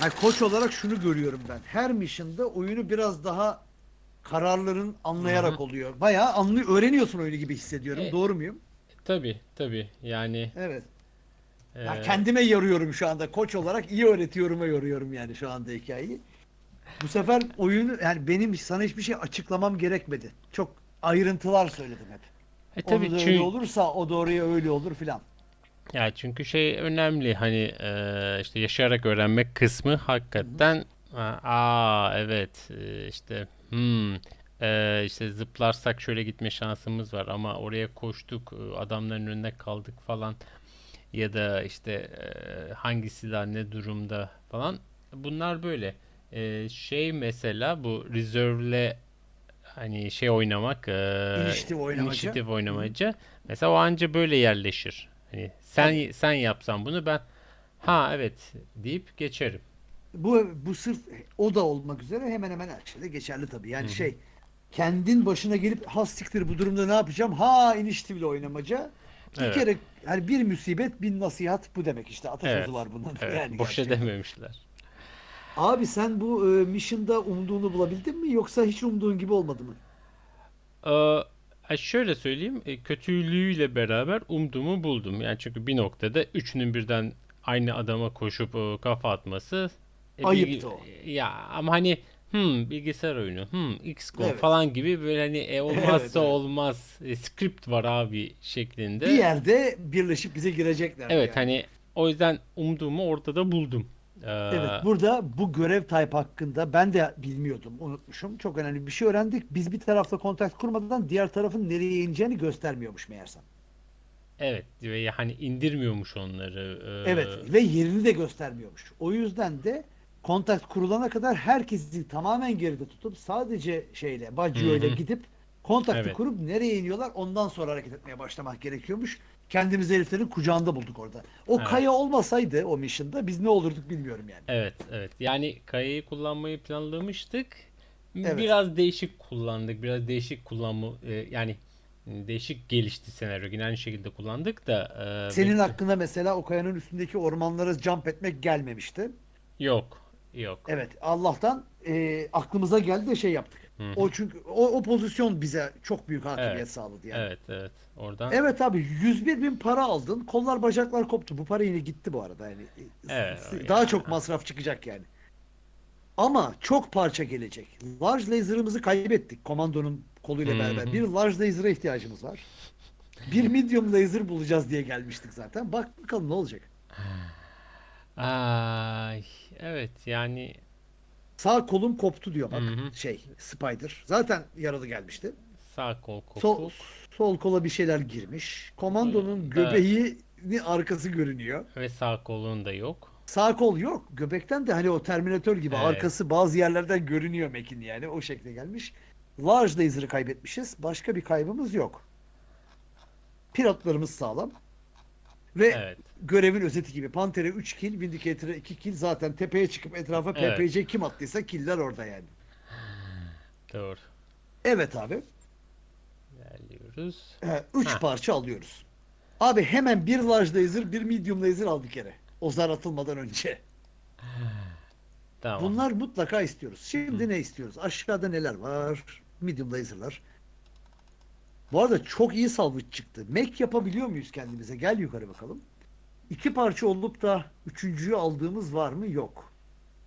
Yani koç olarak şunu görüyorum ben. Her mission'da oyunu biraz daha kararların anlayarak oluyor. Bayağı anlıyor, öğreniyorsun oyunu gibi hissediyorum. E- Doğru muyum? Tabii tabii yani Evet. Ya e, kendime yoruyorum şu anda. Koç olarak iyi öğretiyorum'a yoruyorum yani şu anda hikayeyi. Bu sefer oyunu yani benim sana hiçbir şey açıklamam gerekmedi. Çok ayrıntılar söyledim hep. e, tabii Onu da çünkü öyle olursa o doğruya öyle olur filan. Ya çünkü şey önemli hani e, işte yaşayarak öğrenmek kısmı hakikaten ha, aa evet e, işte hmm, e, işte zıplarsak şöyle gitme şansımız var ama oraya koştuk e, adamların önünde kaldık falan ya da işte e, hangi silah ne durumda falan. Bunlar böyle. E, şey mesela bu reserve'le hani şey oynamak e, İnisiyatif oynamacı. inisiyatif oynamacı. Mesela o anca böyle yerleşir hani sen sen yapsan bunu ben ha evet deyip geçerim Bu bu sırf o da olmak üzere hemen hemen her şeyde geçerli tabii. Yani şey kendin başına gelip ha siktir bu durumda ne yapacağım? Ha iniştivle oynamaca. Bir Evet. kere hani bir musibet bir nasihat bu demek işte atasözü Evet. var bunun. evet yani boşa gerçekten. dememişler Abi sen bu e, mission'da umduğunu bulabildin mi yoksa hiç umduğun gibi olmadı mı? Ee, şöyle söyleyeyim, e, kötülüğüyle beraber umduğumu buldum. Yani çünkü bir noktada üçünün birden aynı adama koşup e, kafa atması e, Ayıptı o. Ya ama hani hmm, bilgisayar oyunu, hmm, XCOM Evet. falan gibi böyle hani e, olmazsa Evet, evet. olmaz e, script var abi şeklinde. Bir yerde birleşip bize girecekler. Evet yani. hani o yüzden umduğumu ortada buldum. Ee, Evet burada bu görev type hakkında ben de bilmiyordum unutmuşum. Çok önemli bir şey öğrendik. Biz bir tarafla kontak kurmadan diğer tarafın nereye ineceğini göstermiyormuş meğersem. evet ve hani indirmiyormuş onları. Ee, Evet ve yerini de göstermiyormuş. O yüzden de kontak kurulana kadar herkesi tamamen geride tutup sadece şeyle ile hı. gidip kontaktı Evet. kurup nereye iniyorlar ondan sonra hareket etmeye başlamak gerekiyormuş. Kendimizi heriflerin kucağında bulduk orada. O Evet. kaya olmasaydı o mission'da biz ne olurduk bilmiyorum yani. Evet, evet. Yani kayayı kullanmayı planlamıştık. Evet. Biraz değişik kullandık. Biraz değişik kullanma e, yani değişik gelişti senaryo. Yine aynı şekilde kullandık da e, Senin bekle- hakkında mesela o kayanın üstündeki ormanlara jump etmek gelmemişti. yok. Yok. Evet Allah'tan e, aklımıza geldi de şey yaptık. Hı hı. O çünkü o, o pozisyon bize çok büyük hakimiyet Evet. sağladı yani. Evet, evet. Oradan Evet abi 101 bin para aldın. Kollar bacaklar koptu. Bu para yine gitti bu arada. Yani Evet, daha yani. çok masraf çıkacak yani. Ama çok parça gelecek. Large laser'ımızı kaybettik komandonun koluyla Hı beraber. Bir large laser'a ihtiyacımız var. Bir medium laser bulacağız diye gelmiştik zaten. Bak bakalım ne olacak. Ay, evet yani Sağ kolum koptu diyor bak Hı hı. şey Spider. Zaten yaralı gelmişti. sağ kol kopuk. Sol, sol kola bir şeyler girmiş. Komandonun göbeğini arkası görünüyor. ve sağ kolun da yok. Sağ kol yok. Göbekten de hani o Terminator gibi Evet. arkası bazı yerlerden görünüyor Mekin yani. O şekilde gelmiş. Large laser'ı kaybetmişiz. Başka bir kaybımız yok. Pilotlarımız sağlam. Ve Evet. görevin özeti gibi. Panter'e 3 kill, Vindicator'a 2 kill. Zaten tepeye çıkıp etrafa Evet. PPC kim attıysa killer orada yani. Doğru. Evet abi. İlerliyoruz. 3 Ha. parça alıyoruz. Abi hemen bir large laser, bir medium laser al bir kere. O zar atılmadan önce. Tamam. Bunlar mutlaka istiyoruz. Şimdi ne istiyoruz? Aşağıda neler var? Medium laser'lar. Bu arada çok iyi salvage çıktı. Mac yapabiliyor muyuz kendimize? Gel yukarı bakalım. İki parça olup da üçüncüyü aldığımız var mı? Yok.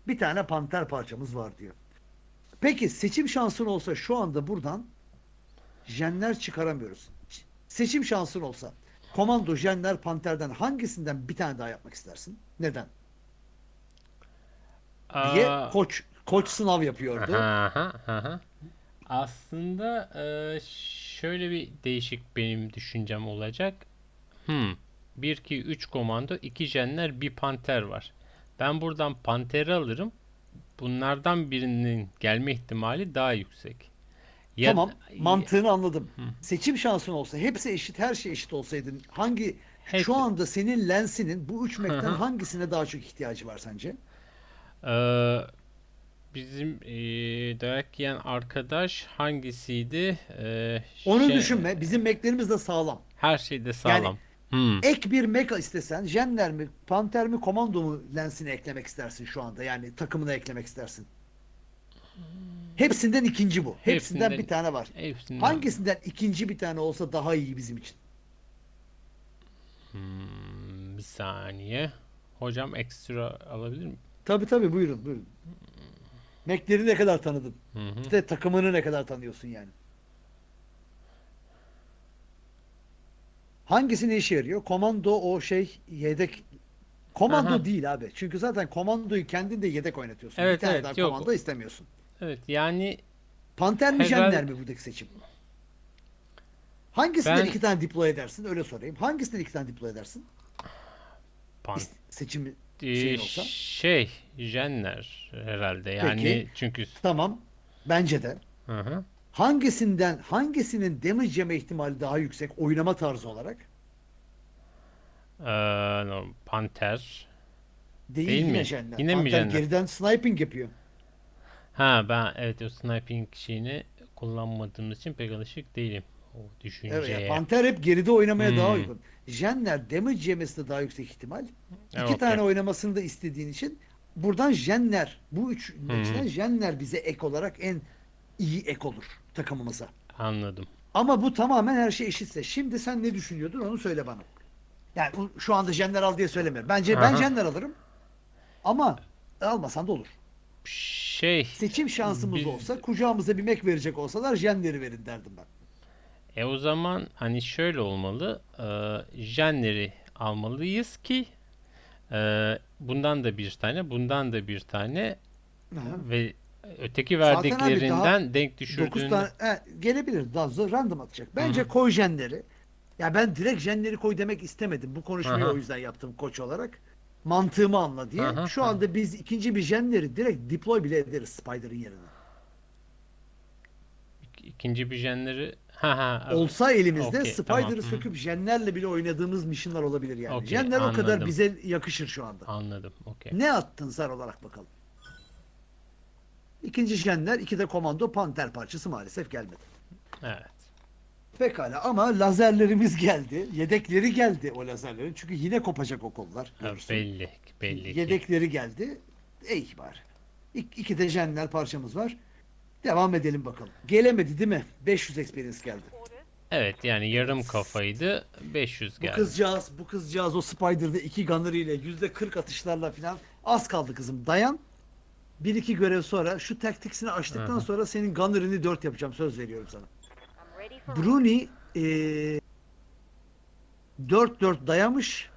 Bir tane panter parçamız var diyor. Peki seçim şansın olsa şu anda buradan jenler çıkaramıyoruz. Seçim şansın olsa komando, jenler, panterden hangisinden bir tane daha yapmak istersin? Neden? diye Aa, koç koç sınav yapıyordu. Aha, aha. Aslında e, şöyle bir değişik benim düşüncem olacak. Hmm. 1 2 3 komando, 2 jenler, bir panter var. Ben buradan panteri alırım. Bunlardan birinin gelme ihtimali daha yüksek. Ya- Tamam, mantığını anladım. Seçim şansın olsa, hepsi eşit, her şey eşit olsaydı hangi Hepsi. şu anda senin lensinin bu üç Mac'ten hı. hangisine daha çok ihtiyacı var sence? Ee, bizim e, dayak yiyen arkadaş hangisiydi? Ee, Onu şey- düşünme. Bizim Mac'lerimiz de sağlam. Her şeyde sağlam. Yani Hmm. Ek bir meka istesen Jenner mi, Panther mi, Komando mu lensini eklemek istersin şu anda? Yani takımına eklemek istersin. Hepsinden ikinci bu. Hepsinden, Hepsinden- bir tane var. Hepsinden. Hangisinden ikinci bir tane olsa daha iyi bizim için? Hmm, bir saniye. Hocam ekstra alabilir miyim? Tabii tabii buyurun buyurun. Mac'leri ne kadar tanıdın? Hı hı. İşte takımını ne kadar tanıyorsun yani? Hangisi ne işe yarıyor? Komando o şey yedek Komando Aha. değil abi. Çünkü zaten komandoyu kendin de yedek oynatıyorsun. Evet, bir tane evet, daha yok. komando istemiyorsun. Evet yani Panter mi Jenner mi buradaki seçim? Hangisinden Ben- iki tane deploy edersin? Öyle sorayım. Hangisinden iki tane deploy edersin? pan- Ee, şeyin olsa. şey Jenner herhalde yani Peki. çünkü Tamam. Bence de. hı hı. Hangisinden hangisinin damage yeme ihtimali daha yüksek oynama tarzı olarak? Ee, no, Panter. Değil, Değil yine mi? Jenner. Yine mi Panter Jenner? geriden sniping yapıyor. Ha ben evet o sniping şeyini kullanmadığımız için pek alışık değilim o Evet, düşünceye. yani Panter hep geride oynamaya daha Hmm. uygun. Jenner damage yemesi de daha yüksek ihtimal. İki Evet, tane okey. oynamasını da istediğin için buradan Jenner bu üç Hmm. içten Jenner bize ek olarak en iyi ek olur takımımıza. Anladım. Ama bu tamamen her şey eşitse. Şimdi sen ne düşünüyordun onu söyle bana. Yani şu anda Jenner al diye söylemiyorum. Bence ben Aha. Jenner alırım. Ama almasan da olur. Şey Seçim şansımız Biz- olsa kucağımıza bir mek verecek olsalar Jenner'i verin derdim ben. E o zaman hani şöyle olmalı. E, Jenner'i almalıyız ki e, bundan da bir tane, bundan da bir tane Aha. ve öteki Zaten abi verdiklerinden denk 9 düşürdüğünde tane he, gelebilir. Daha zor random atacak. Bence koy Jenner'i. Ya ben direkt Jenner'i koy demek istemedim. Bu konuşmayı Aha. o yüzden yaptım koç olarak. Mantığımı anla diye. Aha, Şu anda biz ikinci bir Jenner'i direkt deploy bile ederiz Spider'ın yerine. ikinci bir Jenner'i ha ha evet. Olsa elimizde Okey, Spider'ı tamam, hı. söküp Jenner'le bile oynadığımız missionlar olabilir yani. Okey, Jenner o kadar anladım. bize yakışır şu anda. anladım. Okey. Ne attın zar olarak bakalım. İkinci Jenner, iki de komando Panter parçası maalesef gelmedi. Evet. Pekala ama lazerlerimiz geldi. Yedekleri geldi o lazerlerin. Çünkü yine kopacak o kollar. Ha, görürsün. belli belli ki. Yedekleri geldi. Ey var. İk, iki de jenler parçamız var. Devam edelim bakalım. Gelemedi değil mi? 500 experience geldi. Evet yani yarım kafaydı 500 Bu geldi. kızcağız, bu kızcağız o Spider'da iki gunner ile yüzde 40 atışlarla falan az kaldı kızım. Dayan. Bir iki görev sonra şu taktiksini açtıktan Aha. sonra senin gunner'ını 4 yapacağım söz veriyorum sana. Bruni eee 4-4 dayamış.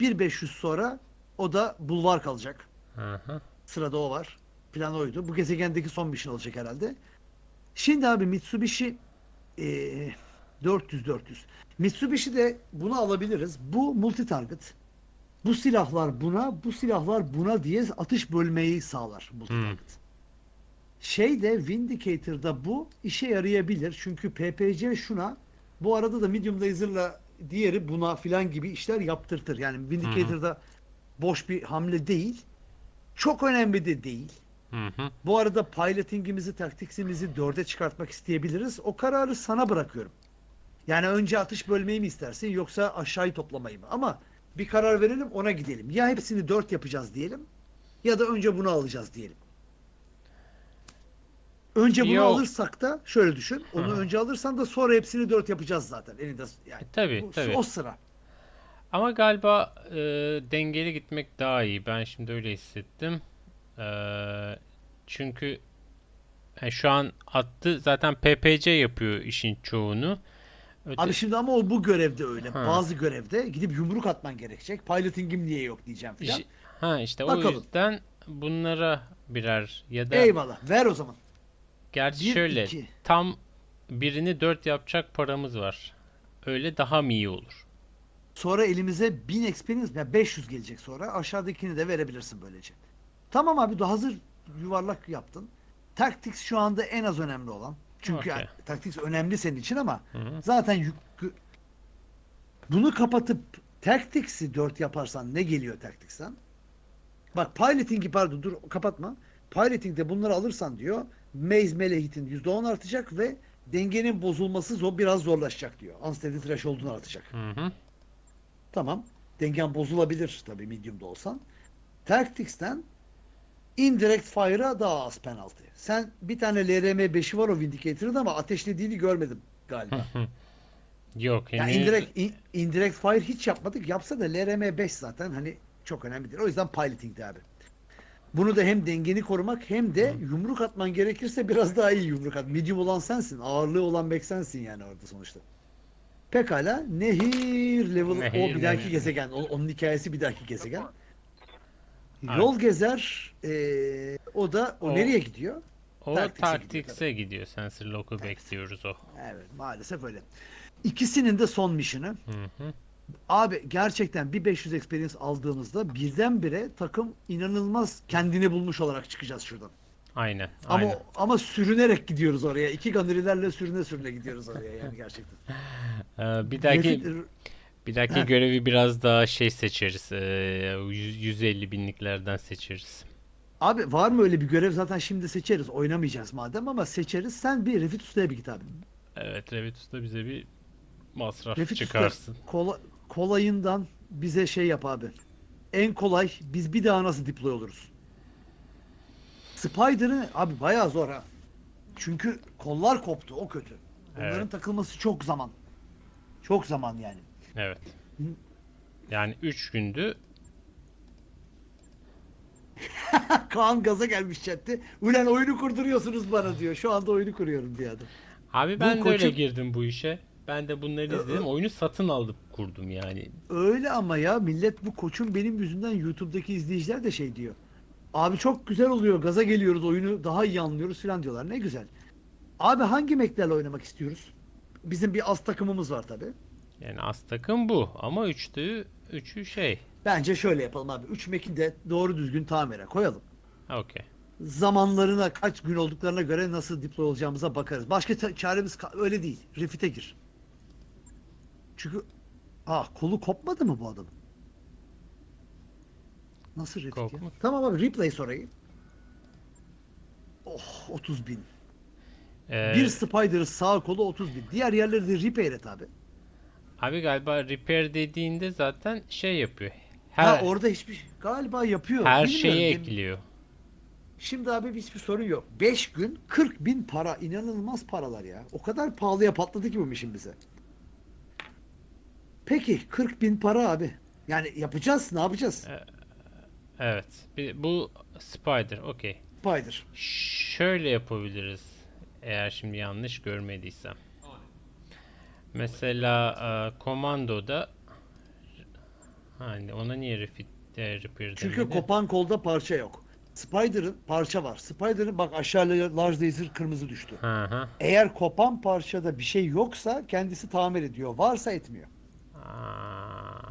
1-500 sonra o da bulvar kalacak. Hı hı. Sırada o var. Plan oydu. Bu gezegendeki son mission olacak herhalde. Şimdi abi Mitsubishi eee 400-400. Mitsubishi de bunu alabiliriz. Bu multi target. Bu silahlar buna, bu silahlar buna diye atış bölmeyi sağlar multi Hmm. target. Şey de Vindicator'da bu işe yarayabilir. Çünkü PPC şuna bu arada da medium laser'la diğeri buna filan gibi işler yaptırtır. Yani Vindicator'da boş bir hamle değil. Çok önemli de değil. Hı hı. Bu arada pilotingimizi, taktiksimizi dörde çıkartmak isteyebiliriz. O kararı sana bırakıyorum. Yani önce atış bölmeyi mi istersin yoksa aşağıyı toplamayı mı? Ama bir karar verelim ona gidelim. Ya hepsini dört yapacağız diyelim ya da önce bunu alacağız diyelim. Önce bunu Yok. alırsak da şöyle düşün. Onu Hı. önce alırsan da sonra hepsini dört yapacağız zaten. Elinde yani. E, tabii, Bu- tabii. O sıra. Ama galiba e, dengeli gitmek daha iyi. Ben şimdi öyle hissettim. E, çünkü e, şu an attı zaten PPC yapıyor işin çoğunu. Öte- Abi şimdi ama o bu görevde öyle. Ha. Bazı görevde gidip yumruk atman gerekecek. Piloting'im niye yok diyeceğim filan. İş- ha işte o Bakalım. yüzden bunlara birer ya da Eyvallah. Ver o zaman. gerçi Bir, şöyle iki. tam birini 4 yapacak paramız var. Öyle daha mı iyi olur? Sonra elimize 1000 experience yani 500 gelecek sonra. Aşağıdakini de verebilirsin böylece. Tamam abi hazır yuvarlak yaptın. Tactics şu anda en az önemli olan. Çünkü Okey. yani Tactics önemli senin için ama Hı hı. zaten yük... Bunu kapatıp Tactics'i 4 yaparsan ne geliyor Tactics'ten? Bak Piloting'i pardon dur kapatma. Piloting'de bunları alırsan diyor Maze Melee hit'in %10 artacak ve dengenin bozulması zor, biraz zorlaşacak diyor. Unsteady threshold'un artacak. Hı hı. Tamam. Dengen bozulabilir tabii medium'da olsan. Tactics'ten indirect fire'a daha az penaltı. Sen bir tane LRM5'i var o Vindicator'ın ama ateşlediğini görmedim galiba. Yok Yani henüz indirect, in- indirect fire hiç yapmadık. Yapsa da LRM5 zaten hani çok önemlidir. O yüzden piloting'de abi. Bunu da hem dengeni korumak hem de yumruk atman gerekirse biraz daha iyi yumruk at. Medium olan sensin. Ağırlığı olan Mac sensin yani orada sonuçta. Pekala. Nehir level Nehir, o bir dahaki nehir. gezegen. O- onun hikayesi bir dahaki gezegen. Aynen. Yol gezer. eee, o da o, O- nereye gidiyor? o Tactics'e gidiyor Tactics'e gidiyor. Sensor Lock'u bekliyoruz o. Evet maalesef öyle. İkisinin de son mission'ı. Abi gerçekten bir 500 experience aldığımızda birdenbire takım inanılmaz kendini bulmuş olarak çıkacağız şuradan. Aynen. Ama aynen. ama sürünerek gidiyoruz oraya. İki ganerilerle sürüne sürüne gidiyoruz oraya yani gerçekten. Ee, bir dahaki Refit- bir dahaki Ha. görevi biraz daha şey seçeriz. Yüz- 150 binliklerden seçeriz. Abi var mı öyle bir görev zaten şimdi seçeriz. Oynamayacağız madem ama seçeriz. Sen bir Refit Usta'ya bir git abi. Evet, Revitus da bize bir masraf Refit Usta çıkarsın. kola- kolayından bize şey yap abi. En kolay biz bir daha nasıl deploy oluruz? Spider'ı abi bayağı zor ha. Çünkü kollar koptu o kötü. Onların Evet. takılması çok zaman. Çok zaman yani. Evet. Yani 3 gündü. Kaan gaza gelmiş chatte. Ulan oyunu kurduruyorsunuz bana diyor. Şu anda oyunu kuruyorum diye adam. Abi ben de öyle koçum- girdim bu işe. Ben de bunları izledim. Oyunu satın alıp kurdum yani. Öyle ama ya millet bu koçum benim yüzümden YouTube'daki izleyiciler de şey diyor. Abi çok güzel oluyor. Gaza geliyoruz. Oyunu daha iyi anlıyoruz falan diyorlar. Ne güzel. Abi hangi meklerle oynamak istiyoruz? Bizim bir az takımımız var tabi. Yani az takım bu ama 3'tü 3'ü şey. Bence şöyle yapalım abi. 3 meki de doğru düzgün tamire koyalım. Okey. Zamanlarına kaç gün olduklarına göre nasıl deploy olacağımıza bakarız. Başka çaremiz öyle değil. Refit'e gir. Çünkü ah kolu kopmadı mı bu adamın? Nasıl refit ya? Kopmadı. Tamam abi replay sorayım. Oh 30 bin. Ee, Bir Spider'ı sağ kolu 30 bin. Diğer yerleri de repair et abi. Abi galiba repair dediğinde zaten şey yapıyor. ha Her, orada hiçbir şey- galiba yapıyor. her Bilmiyorum. şeyi Benim- ekliyor. Şimdi abi hiçbir sorun yok. 5 gün 40 bin para. inanılmaz paralar ya. O kadar pahalıya patladı ki bu mission bize. Peki 40 bin para abi. Yani yapacağız ne yapacağız? Evet. Bir, bu Spider. Okey. Spider. Şöyle yapabiliriz. Eğer şimdi yanlış görmediysem. Mesela e, komandoda hani ona niye refit e, repair Çünkü demedi? kopan kolda parça yok. Spider'ın parça var. Spider'ın bak aşağıya large laser kırmızı düştü. Hı hı. Eğer kopan parçada bir şey yoksa kendisi tamir ediyor. Varsa etmiyor. Aa,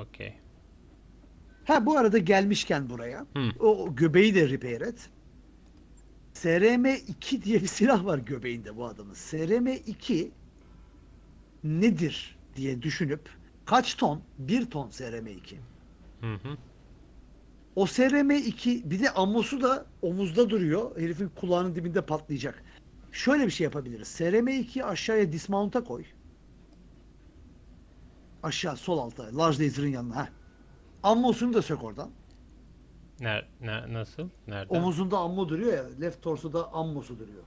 Okey. Ha bu arada gelmişken buraya Hı. o göbeği de repair et. SRM-2 diye bir silah var göbeğinde bu adamın. SRM-2 nedir diye düşünüp kaç ton? 1 ton SRM-2. Hı hı. O SRM-2 bir de ammosu da omuzda duruyor. Herifin kulağının dibinde patlayacak. Şöyle bir şey yapabiliriz. SRM-2'yi aşağıya dismount'a koy. Aşağı sol alta. Large laser'ın yanına. Heh. Ammosunu da sök oradan. Ner, ne- nasıl? Nereden? Omuzunda ammo duruyor ya. Left torsoda ammosu duruyor.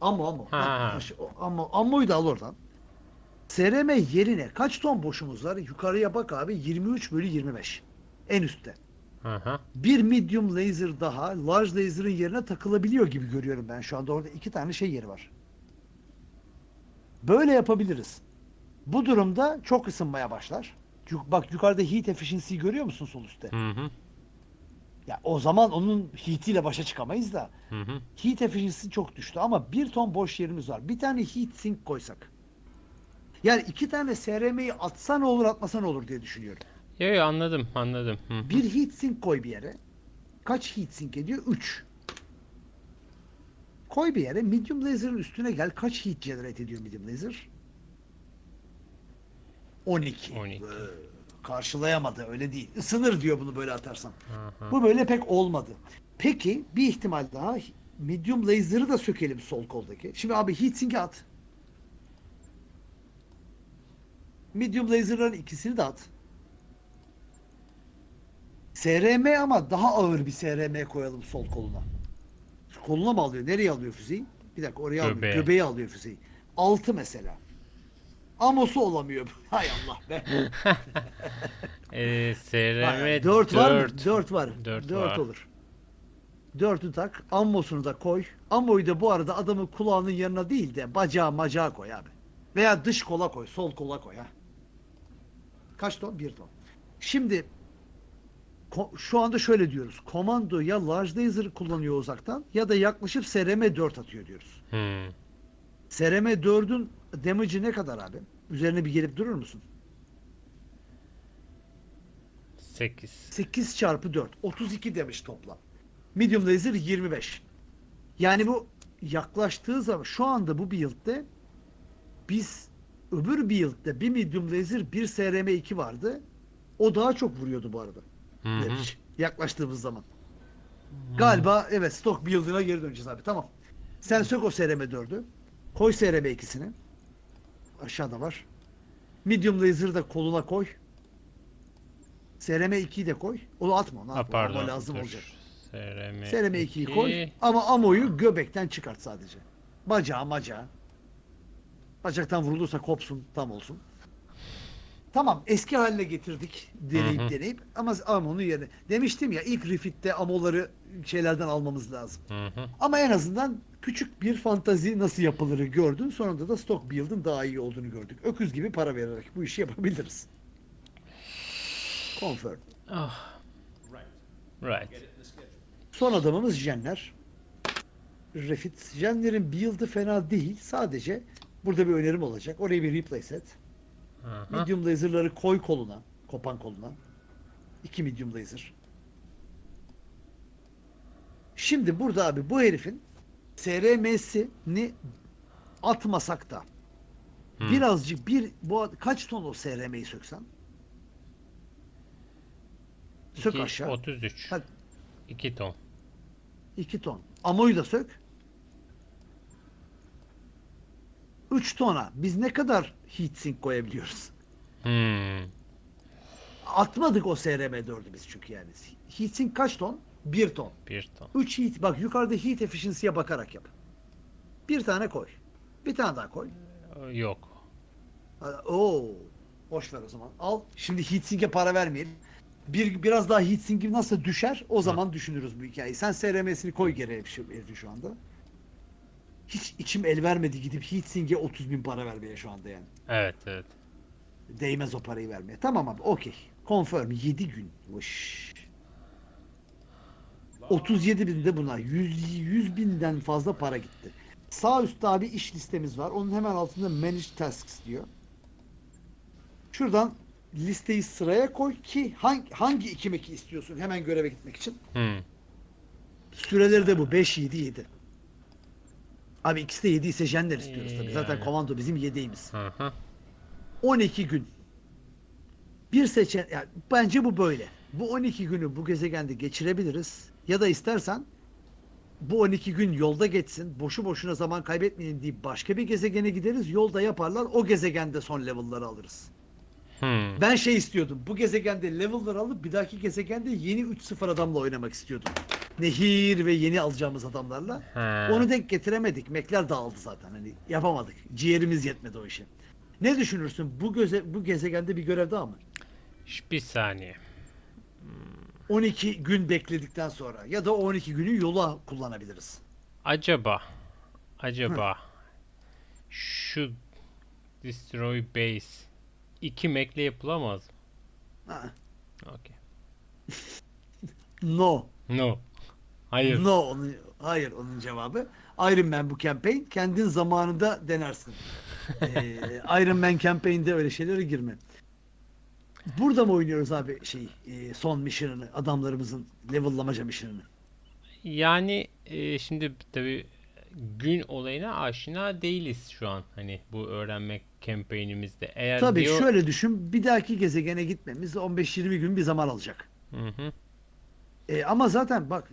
Ammo ammo. Ha, Ha, ha. aş- o ammo. Ammoyu da al oradan. SRM yerine kaç ton boşumuz var? Yukarıya bak abi. 23 bölü 25. En üstte. Hı. Bir medium laser daha large laser'ın yerine takılabiliyor gibi görüyorum ben şu anda. Orada iki tane şey yeri var. Böyle yapabiliriz. Bu durumda çok ısınmaya başlar. Yuk- Bak yukarıda heat efficiency'yi görüyor musun sol üstte? Hı hı. Ya o zaman onun heat'iyle başa çıkamayız da. Hı hı. Heat efficiency çok düştü ama bir ton boş yerimiz var. Bir tane heat sink koysak. Yani iki tane SRM'yi atsa ne olur atmasa ne olur diye düşünüyorum. Yo yo anladım anladım. Hı. Bir heat sink koy bir yere. Kaç heat sink ediyor? 3. Koy bir yere. Medium laser'ın üstüne gel. Kaç heat generate ediyor medium laser? 12. 12. Ee, karşılayamadı öyle değil. Isınır diyor bunu böyle atarsan. Hı hı. Bu böyle pek olmadı. Peki bir ihtimal daha medium laser'ı da sökelim sol koldaki. Şimdi abi heat sink'i at. Medium laser'ların ikisini de at. SRM ama daha ağır bir SRM koyalım sol koluna. Koluna mı alıyor? Nereye alıyor füzeyi? Bir dakika oraya almıyor. Göbeğe. Göbeğe alıyor füzeyi. Altı mesela. Amosu olamıyor. Hay Allah be. Ee, SRM 4 var mı? 4. 4 var. Dört 4 var. olur. 4'ü tak. Ammosunu da koy. Ammoyu da bu arada adamın kulağının yanına değil de bacağı macağı koy abi. Veya dış kola koy. Sol kola koy ha. Kaç ton? 1 ton. Şimdi şu anda şöyle diyoruz. Komando ya large laser kullanıyor uzaktan ya da yaklaşıp SRM 4 atıyor diyoruz. Hmm. SRM 4'ün damage'i ne kadar abi? Üzerine bir gelip durur musun? 8. 8 çarpı 4. 32 demiş toplam. Medium laser 25. Yani bu yaklaştığı zaman şu anda bu build'de biz öbür build'de bir medium laser bir SRM 2 vardı. O daha çok vuruyordu bu arada. Hı hı. Demiş. Yaklaştığımız zaman. Galiba evet stock build'ına geri döneceğiz abi. Tamam. Sen sök o SRM 4'ü. Koy SRM 2'sini. Aşağıda var. Medium laser'ı da koluna koy. SRM 2'yi de koy. Onu atma. Onu Ha, atma. pardon. Ama lazım dur. olacak. SRM SRM 2'yi 2. koy. Ama amoyu göbekten çıkart sadece. Bacağı macağı. Bacaktan vurulursa kopsun tam olsun. Tamam eski haline getirdik deneyip Hı hı. deneyip ama amonun yerine. Demiştim ya ilk refit'te amoları şeylerden almamız lazım. Hı hı. Ama en azından küçük bir fantazi nasıl yapılırı gördün. Sonunda da stock build'ın daha iyi olduğunu gördük. Öküz gibi para vererek bu işi yapabiliriz. Confirm. Ah. Right. Son adamımız Jenner. Refit. Jenner'in build'ı fena değil. Sadece burada bir önerim olacak. Oraya bir replace et. Aha. Medium laser'ları koy koluna. Kopan koluna. İki medium laser. Şimdi burada abi bu herifin SRM'sini atmasak da Hı. birazcık bir bu kaç ton o SRM'yi söksen? Sök İki- aşağı. 33. Hadi. 2 ton. 2 ton. Amoyu da sök. 3 tona biz ne kadar heatsink koyabiliyoruz? Hmm. Atmadık o SRM 4'ü biz çünkü yani. Heatsink kaç ton? 1 ton. 1 ton. 3 heat bak yukarıda heat efficiency'ye bakarak yap. Bir tane koy. Bir tane daha koy. Yok. Ha, Oo. Boş ver o zaman. Al. Şimdi heatsink'e para vermeyelim. Bir biraz daha heatsink'i nasıl düşer o zaman düşünürüz bu hikayeyi. Sen SRM'sini koy geriye bir şey şu anda. Hiç içim el vermedi gidip heatsink'e 30 bin para vermeye şu anda yani. Evet evet. Değmez o parayı vermeye. Tamam abi okey. Confirm 7 gün. Vış. 37 bin de buna. 100, 100 binden fazla para gitti. Sağ üstte abi iş listemiz var. Onun hemen altında manage tasks diyor. Şuradan listeyi sıraya koy ki hangi, hangi iki meki istiyorsun hemen göreve gitmek için. Hmm. Süreleri de bu. 5, 7, 7. Abi ikisi de 7 ise Jenner istiyoruz tabii. Zaten Yani. komando bizim yedeğimiz. Hı hı. 12 gün. Bir seçen yani bence bu böyle. Bu 12 günü bu gezegende geçirebiliriz. Ya da istersen bu 12 gün yolda geçsin. Boşu boşuna zaman kaybetmeyin deyip başka bir gezegene gideriz. Yolda yaparlar. O gezegende son level'ları alırız. Hmm. Ben şey istiyordum. Bu gezegende level'ları alıp bir dahaki gezegende yeni 3-0 adamla oynamak istiyordum. Nehir ve yeni alacağımız adamlarla. Ha. Onu denk getiremedik. Mekler dağıldı zaten. Hani yapamadık. Ciğerimiz yetmedi o işe. Ne düşünürsün? Bu göze bu gezegende bir görev daha mı? Bir saniye. 12 gün bekledikten sonra ya da o 12 günü yola kullanabiliriz. Acaba acaba şu destroy base 2 mekle yapılamaz mı? Ha. Okey. No. No. Hayır. No. Onun, hayır onun cevabı. Iron Man bu campaign. Kendin zamanında denersin. ee, Iron Man campaign'de öyle şeylere girme. Burada mı oynuyoruz abi şey e, son mission'ını adamlarımızın level'lamaca mission'ını? Yani e, şimdi tabii gün olayına aşina değiliz şu an. Hani bu öğrenmek campaign'imizde. Eğer Tabii diyor... şöyle düşün. Bir dahaki gezegene gitmemiz 15-20 gün bir zaman alacak. Hı hı. E, ama zaten bak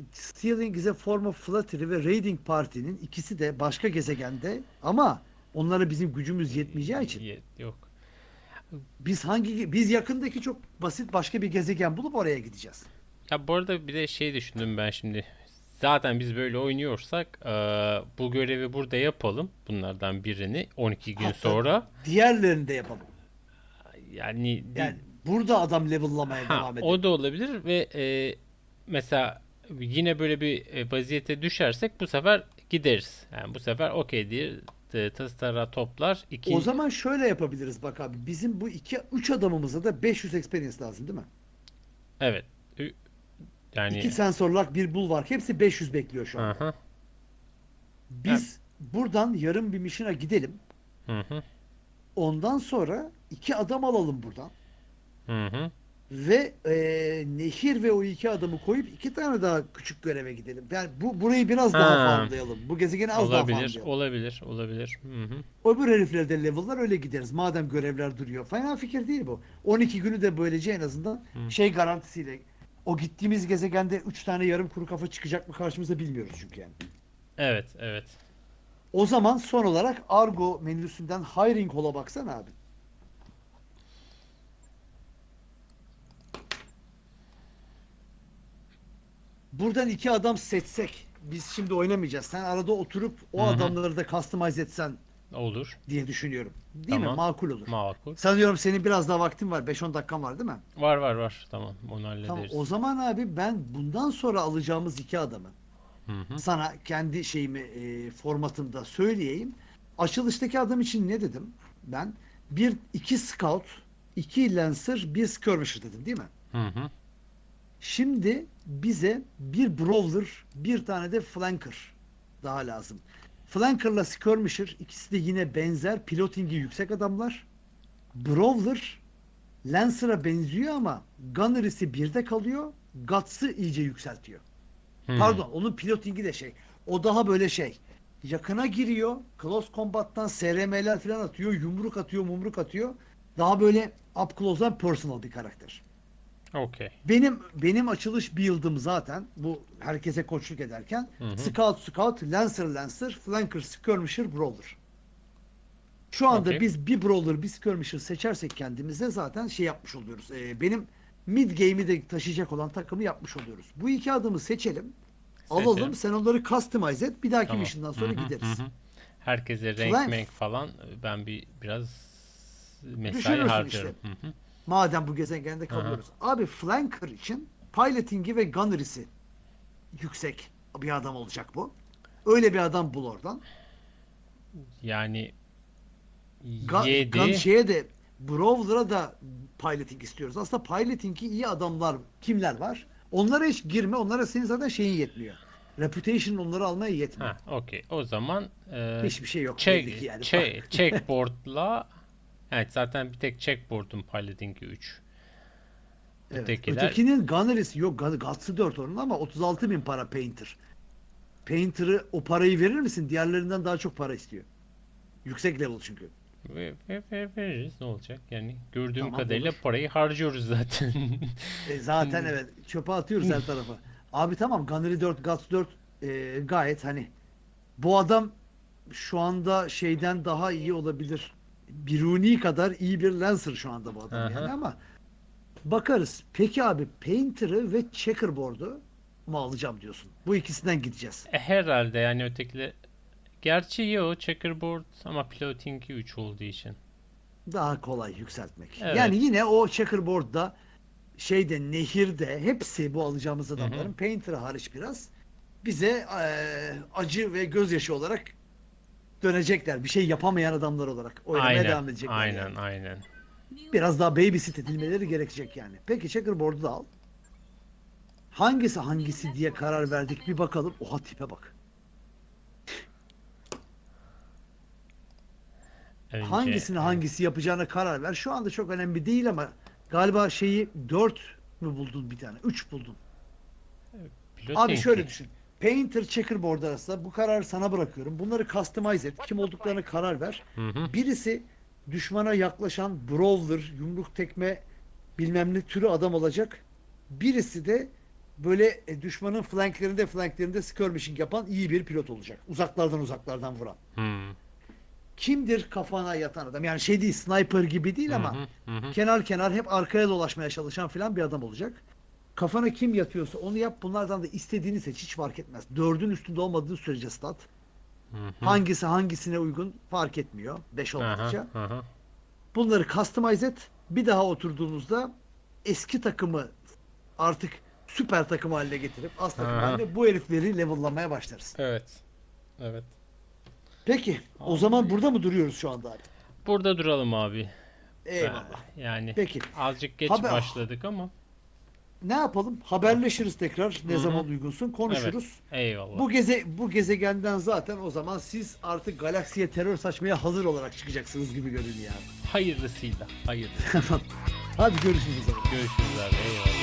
a form of flattery ve Raiding Party'nin ikisi de başka gezegende ama onlara bizim gücümüz yetmeyeceği için. Ye- Yok. Biz hangi biz yakındaki çok basit başka bir gezegen bulup oraya gideceğiz. Ya bu arada bir de şey düşündüm ben şimdi. Zaten biz böyle oynuyorsak eee, bu görevi burada yapalım. Bunlardan birini 12 gün Hatta sonra. Diğerlerini de yapalım. Yani Yani burada adam level'lamaya Ha, devam edelim. o da olabilir ve e, mesela yine böyle bir e, vaziyete düşersek bu sefer gideriz. Yani bu sefer okey diye e, tastara toplar. İki, O zaman şöyle yapabiliriz bak abi. Bizim bu iki üç adamımıza da 500 experience lazım değil mi? evet. Yani İki sensörlak bir bulvark. Hepsi 500 bekliyor şu an. Aha, Biz buradan yarım bir mission'a gidelim. hı hı, Ondan sonra iki adam alalım buradan. hı hı. Ve eee, Nehir ve o iki adamı koyup iki tane daha küçük göreve gidelim. Yani bu burayı biraz daha Ha. farmlayalım. Bu gezegeni az daha Olabilir, farmlayalım. olabilir, olabilir. Hı hı. Öbür herifleri de level'lar öyle gideriz. Madem görevler duruyor. Fena fikir değil bu. 12 günü de böylece en azından Hı. şey garantisiyle o gittiğimiz gezegende 3 tane yarım kuru kafa çıkacak mı karşımıza bilmiyoruz çünkü yani. Evet, evet. O zaman son olarak Argo menüsünden Hiring Hall'a baksana abi. Buradan iki adam seçsek biz şimdi oynamayacağız. Sen arada oturup o Hı hı. adamları da customize etsen Olur. diye düşünüyorum. Değil mi? Tamam. Makul olur. Makul. Sanıyorum senin biraz daha vaktin var. 5-10 dakikan var değil mi? Var var var. Tamam, onu Tamam. hallederiz. O zaman abi ben bundan sonra alacağımız iki adamı Hı hı. sana kendi şeyimi e, formatımda söyleyeyim. Açılıştaki adam için ne dedim? Ben bir iki scout, iki lancer, bir skirmisher dedim değil mi? Hı hı. Şimdi bize bir brawler, bir tane de flanker daha lazım. Flanker'la skirmisher ikisi de yine benzer, pilotingi yüksek adamlar. Brawler Lancer'a benziyor ama Gunnery'si birde kalıyor, Guts'ı iyice yükseltiyor. Hı. Pardon, onun pilotingi de şey. O daha böyle şey. Yakına giriyor, close combat'tan SRM'ler falan atıyor, yumruk atıyor, mumruk atıyor. Daha böyle up close and personal bir karakter. Okey. Benim benim açılış build'ım zaten bu herkese koçluk ederken Hı hı. Scout Scout, Lancer Lancer, Flanker Skirmisher, Brawler. Şu anda Okey. biz bir Brawler, bir Skirmisher seçersek kendimize zaten şey yapmış oluyoruz. Ee, benim mid game'i de taşıyacak olan takımı yapmış oluyoruz. Bu iki adamı seçelim. Alalım. Seçelim. Sen onları customize et. Bir dahaki Tamam. mission'dan sonra Hı hı, gideriz. hı hı. Herkese renk Flank. menk falan ben bir biraz mesai harcarım. işte. Hı hı. Madem bu gezegende kalıyoruz. Abi Flanker için piloting'i ve gunnery'si yüksek bir adam olacak bu. Öyle bir adam bul oradan. Yani Gun, 7 gun şeye de Brawler'a da piloting istiyoruz. Aslında piloting'i iyi adamlar kimler var? Onlara hiç girme. Onlara senin zaten şeyin yetmiyor. Reputation onları almaya yetmiyor. Ha, okey. O zaman e, Hiçbir şey yok. check, yani. check, checkboard'la evet zaten bir tek checkboard'un piloting'i 3. Evet. ötekiler- Ötekinin gunnery'si yok. Guts'ı 4 onun ama 36 bin para Painter. Painter'ı o parayı verir misin? Diğerlerinden daha çok para istiyor. Yüksek level çünkü. Ve, ve- ve- veririz ne olacak? Yani gördüğüm Tamam, kadarıyla olur. parayı harcıyoruz zaten. E zaten evet çöpe atıyoruz her tarafa. Abi tamam Gunnery 4, Guts 4 e, gayet hani bu adam şu anda şeyden daha iyi olabilir. Biruni kadar iyi bir Lancer şu anda bu adam Aha. yani ama bakarız. Peki abi Painter'ı ve Checkerboard'u mu alacağım diyorsun? Bu ikisinden gideceğiz. E, herhalde yani ötekiler Gerçi yo checkerboard ama piloting'i 3 olduğu için. Daha kolay yükseltmek. Evet. Yani yine o Checkerboard'da şeyde nehirde hepsi bu alacağımız adamların Painter'ı hariç biraz bize eee, acı ve gözyaşı olarak dönecekler. Bir şey yapamayan adamlar olarak oynamaya Aynen. devam edecekler. Aynen, yani. aynen. Biraz daha babysit edilmeleri gerekecek yani. Peki Checkerboard'u da al. Hangisi hangisi diye karar verdik bir bakalım. Oha tipe bak. Önce, Hangisini hangisi yapacağına karar ver. Şu anda çok önemli değil ama galiba şeyi 4 mü buldun bir tane? 3 buldun. Abi piloting şöyle düşün. Painter, Checkerboard arasında bu kararı sana bırakıyorum. Bunları customize et. Kim olduklarına karar ver. Hı hı. Birisi düşmana yaklaşan brawler, yumruk tekme bilmem ne türü adam olacak. Birisi de böyle e, düşmanın flanklerinde flanklerinde skirmishing yapan iyi bir pilot olacak. Uzaklardan uzaklardan vuran. Hmm. kimdir kafana yatan adam? Yani şey değil sniper gibi değil ama Hı hı, hı hı. kenar kenar hep arkaya dolaşmaya çalışan filan bir adam olacak. Kafana kim yatıyorsa onu yap. Bunlardan da istediğini seç. Hiç fark etmez. Dördün üstünde olmadığı sürece stat. Hı hı. Hangisi hangisine uygun fark etmiyor. Beş olmadıkça. aha. Bunları customize et. Bir daha oturduğunuzda eski takımı artık süper takım haline getirip az takım Aha. haline bu herifleri level'lamaya başlarız. Evet. Evet. Peki. O Abi. zaman burada mı duruyoruz şu anda abi? Burada duralım abi. Eyvallah. Yani Peki. azıcık geç Haber- başladık ama. Ne yapalım? Haberleşiriz tekrar. Ne Hı hı. zaman uygunsun konuşuruz. Eyvallah. Bu geze bu gezegenden zaten o zaman siz artık galaksiye terör saçmaya hazır olarak çıkacaksınız gibi görünüyor. Hayırlısıyla. Hayırlı. Hadi görüşürüz zaman. Görüşürüz abi. Eyvallah.